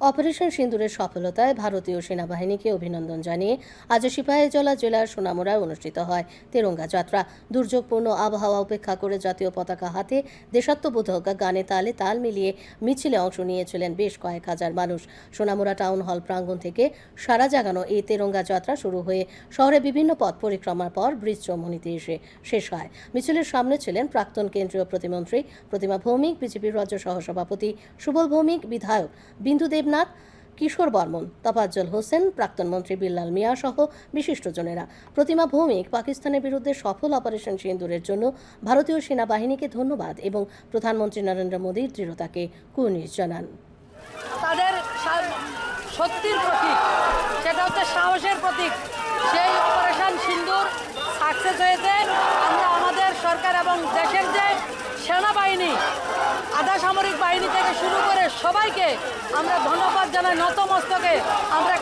Operation সিন্দুরের সফলতায় ভারতীয় সেনাবাহিনীকে অভিনন্দন জানিয়ে আজ সিপাহীজলা জেলার সোনামুড়ায় অনুষ্ঠিত হয় তেরঙ্গা যাত্রা। দুর্যোগপূর্ণ আবহাওয়া উপেক্ষা করে জাতীয় পতাকা হাতে দেশাত্মবোধক গানে তালে তাল মিলিয়ে মিছিলে অংশ নিয়েছিলেন বেশ কয়েক হাজার মানুষ। সোনামুড়া টাউন হল প্রাঙ্গণ থেকে সারা জাগানো এই তেরঙ্গা যাত্রা শুরু হয়ে শহরে বিভিন্ন পথ পরিক্রমার পর ব্রিজ চৌমুনিতে এসে শেষ হয়। মিছিলের সামনে ছিলেন প্রাক্তন কেন্দ্রীয় প্রতিমন্ত্রী প্রতিমা ভৌমিক, বিজেপির রাজ্য সহসভাপতি সুবল ভৌমিক, বিধায়ক বিন্দু দেবনাথ, কিশোর বর্মন তফাজ্জল হোসেন, প্রাক্তন মন্ত্রী বিল্লাল মিয়া সহ বিশিষ্টজনেরা। প্রতিমা ভৌমিক, পাকিস্তানের বিরুদ্ধে সফল অপারেশন সিন্দুরের জন্য ভারতীয় সেনাবাহিনীকে ধন্যবাদ এবং প্রধানমন্ত্রী নরেন্দ্র মোদীর দৃঢ়তাকে কুর্নিশ জানান। তাদের শক্তির প্রতীক, সেটা হচ্ছে সাহসের প্রতীক। সেই অপারেশন সিন্দুর সাকসেস হয়েছে। আমরা আমাদের সরকার এবং দেশের যে সেনাবাহিনী, আধা সামরিক বাহিনী থেকে শুরু সবাইকে আমরা ধন্যবাদ জানাই নতমস্তকে। আমরা